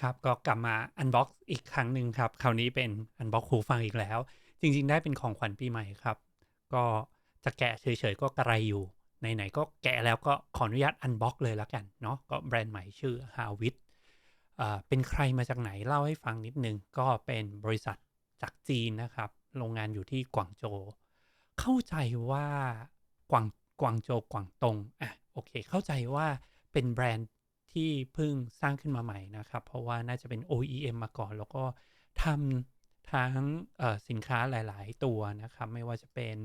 ครับก็กลับมาอันบ็อกซ์อีกครั้งหนึ่งครับ คราวนี้เป็นอันบ็อกหูฟังอีกแล้ว จริง ๆ ได้เป็นของขวัญปีใหม่ครับ ก็จะแกะเฉยๆก็กระไรอยู่ ไหนๆก็แกะแล้วก็ขออนุญาตอันบ็อกเลยแล้วกันเนาะก็แบรนด์ใหม่ชื่อฮาวิทเป็นใครมาจากไหนเล่าให้ฟังนิดนึง ก็เป็นบริษัทจากจีนนะครับ โรงงานอยู่ที่กวางโจ เข้าใจว่ากวางกวางโจกวางตงอะโอเค เข้าใจว่าเป็นแบรนด์ ที่เพิ่งสร้างขึ้นมาใหม่นะครับ เพราะว่าน่าจะเป็น OEM มาก่อน แล้วก็ทำทั้งสินค้าหลาย ๆ ตัวนะครับ ไม่ว่าจะเป็น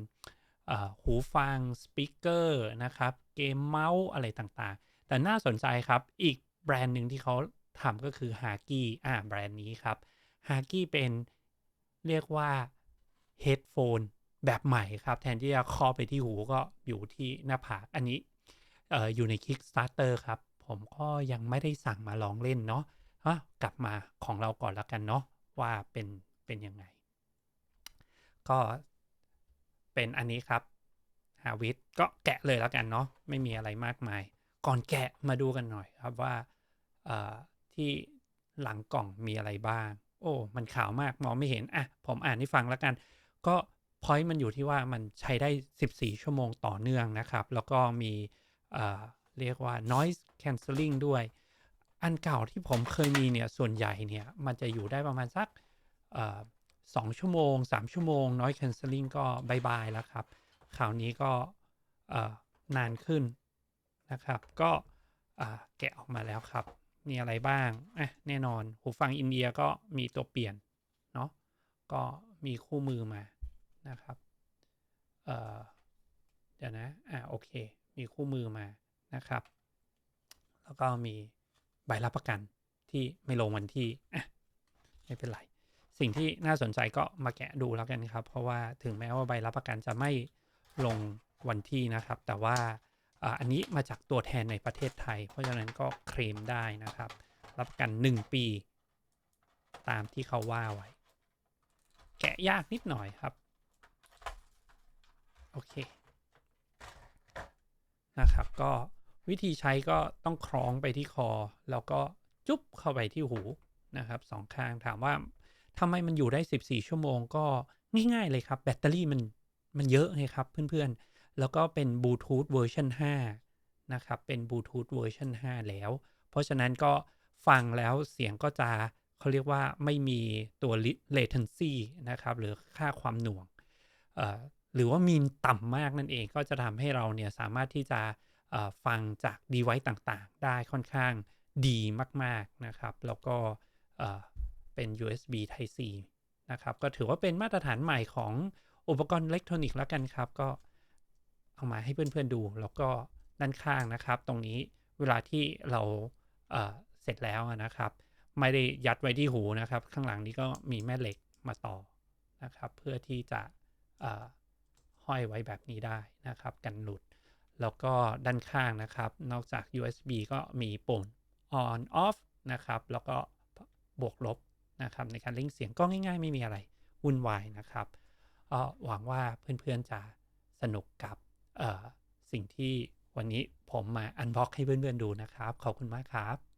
หูฟังสปีกเกอร์นะครับ เกมเมาส์อะไรต่างๆ แต่น่าสนใจครับ อีกแบรนด์หนึ่งที่เขาทำก็คือ h a g ี y อ่าแบรนด์นี้ครับ h a g ี y เป็นเรียกว่าเฮดโฟนแบบใหม่ครับ แทนที่จะครอบไปที่หูก็อยู่ที่หน้าผาก อันนี้อออยู่ใน Kickstarter ครับ ผมก็ยังไม่ได้สั่งมาลองเล่นเนาะะกลับมาของเราก่อนแล้วกันเนาะว่าเป็นเป็นยังไง ก็เป็นอันนี้ครับฮาวิทก็แกะเลยแล้วกันเนาะไม่มีอะไรมากมาย ก่อนแกะมาดูกันหน่อยครับว่าที่หลังกล่องมีอะไรบ้าง โอ้ มันขาวมากมองไม่เห็น อะ ผมอ่านให้ฟังแล้วกัน ก็พอยต์มันอยู่ที่ว่ามันใช้ได้ 14 ชั่วโมงต่อเนื่องนะครับ แล้วก็มี เรียกว่า noise cancelling ด้วย อันเก่าที่ผมเคยมีเนี่ย ส่วนใหญ่เนี่ย มันจะอยู่ได้ประมาณสักสองชั่วโมง 3 ชั่วโมง noise cancelling ก็บายบายแล้วครับคราวนี้ก็นานขึ้นนะครับ ก็แกะออกมาแล้วครับ มีอะไรบ้างอะแน่นอน หูฟังอินเดียก็มีตัวเปลี่ยน เนาะก็มีคู่มือมานะครับเเดี๋ยวนะ อ่า โอเค มีคู่มือมา นะครับ แล้วก็มีใบรับประกันที่ไม่ลงวันที่อะไม่เป็นไร สิ่งที่น่าสนใจก็มาแกะดูแล้วกันครับ เพราะว่าถึงแม้ว่าใบรับประกันจะไม่ลงวันที่นะครับ แต่ว่าอันนี้มาจากตัวแทนในประเทศไทย เพราะฉะนั้นก็เคลมได้นะครับ รับประกัน 1 ปี ตามที่เขาว่าไว้ แกะยากนิดหน่อยครับ โอเค นะครับก็ วิธีใช้ก็ต้องคล้องไปที่คอ แล้วก็จุ๊บเข้าไปที่หูนะครับสองข้างถามว่าทำไมมันอยู่ได้ 14 ชั่วโมงก็ง่ายๆเลยครับ แบตเตอรี่มันมันเยอะไงครับเพื่อนๆ แล้วก็เป็นบลูทูธเวอร์ชัน5นะครับเป็นบลูทูธเวอร์ชัน5แล้ว เพราะฉะนั้นก็ฟังแล้วเสียงก็จะเขาเรียกว่าไม่มีตัว latency นะครับ หรือค่าความหน่วง หรือว่ามีนต่ำมากนั่นเองก็จะทำให้เราเนี่ยสามารถที่จะ ฟังจากดีไวต์ต่างๆ ได้ค่อนข้างดีมากๆนะครับ แล้วก็เป็น USB Type C นะครับ ก็ถือว่าเป็นมาตรฐานใหม่ของอุปกรณ์อิเล็กทรอนิกส์แล้วกันครับ ก็เอามาให้เพื่อนๆดู แล้วก็ด้านข้างนะครับ ตรงนี้เวลาที่เราเเสร็จแล้วนะครับ ไม่ได้ยัดไว้ที่หูนะครับ ข้างหลังนี้ก็มีแม่เหล็กมาต่อนะครับ เพื่อที่จะห้อยไว้แบบนี้ได้นะครับ กันหลุด แล้วก็ด้านข้างนะครับ นอกจาก USB ก็มีปุ่ม on off นะครับ แล้วก็บวกลบนะครับ ในการเล่งเสียงก็ง่ายๆ ไม่มีอะไรวุ่นวายนะครับก็หวังว่าเพื่อนๆจะสนุกกับสิ่งที่วันนี้ผมมาอันบ็อกให้เพื่อนๆดูนะครับ ขอบคุณมากครับ